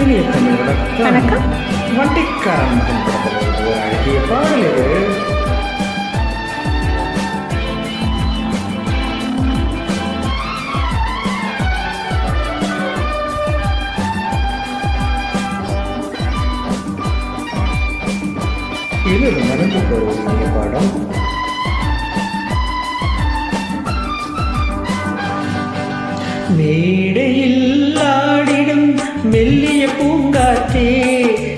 இனிய தமிழ் வணக்கம். வண்டிக்காரன் ஒரு அழகிய பாடலில் இது நடந்து போகிற பாடம் மேடையில் ஆடிடும் மெல்லிய பூங்காற்றே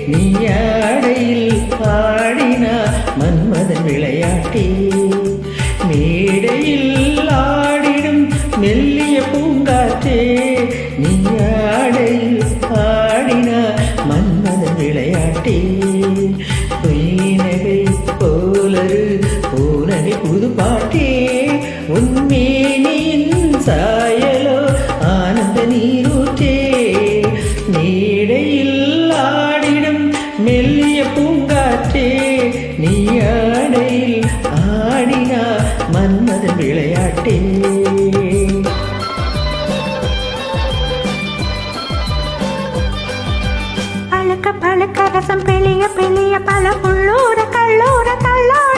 நீ ஆடையில் ஆடினா மன்மதன் விளையாட்டே. மேடையில் ஆடிடும் மெல்லிய பூங்காற்றே நீ நீரூற்றே. நீடையில் ஆடிடும் மெல்லிய பூங்காற்றே. நீ ஆடையில் ஆடினா மன்மத விளையாட்டே. பழுக்க பழுக்க ரசம் பெளிய பெளிய பல உள்ளூர கல்லூர கல்லூர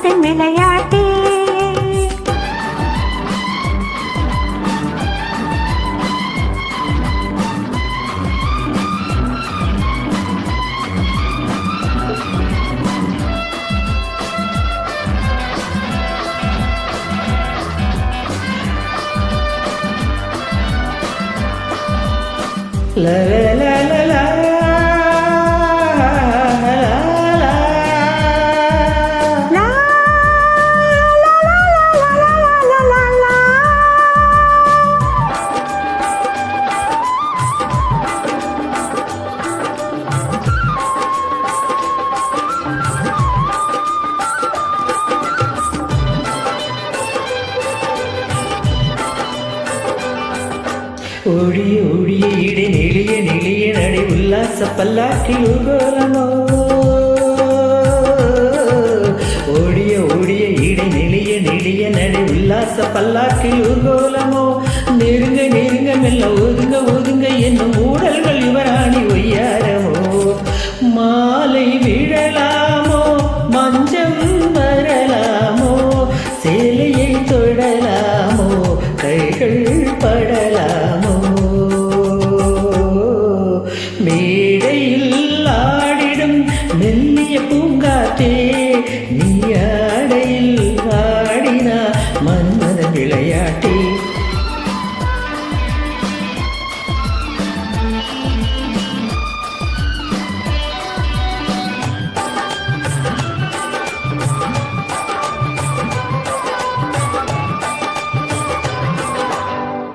அதன் விளையாட்டே La la la ஒழிய ஒழிய இடை நெளிய நெளிய நடை உல்லாச பல்லாக்கில் ஊர்கோலமோ?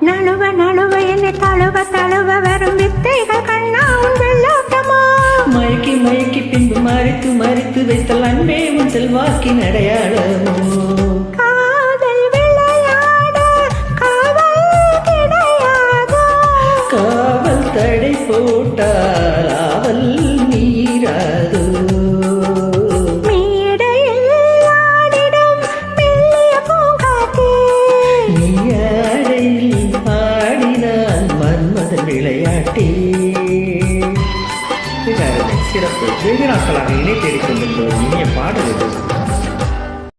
நழுவ நழுவ என்னை தழுவ தழுவ வரும் வித்தைகள் கண்ணா உன் வெள்ளோட்டமா? மயக்கி மயக்கி பின்பு மறைத்து மறைத்து வைத்தல் அன்பே உன் செல்வாக்கின் அடையாளமோ? காவல் தடை போட்டால் விளையாட்டி. இது அருமை சிறப்பு வெகு நாட்களாக இணைத்திருக்கும் இந்த இனிய பாடல் இது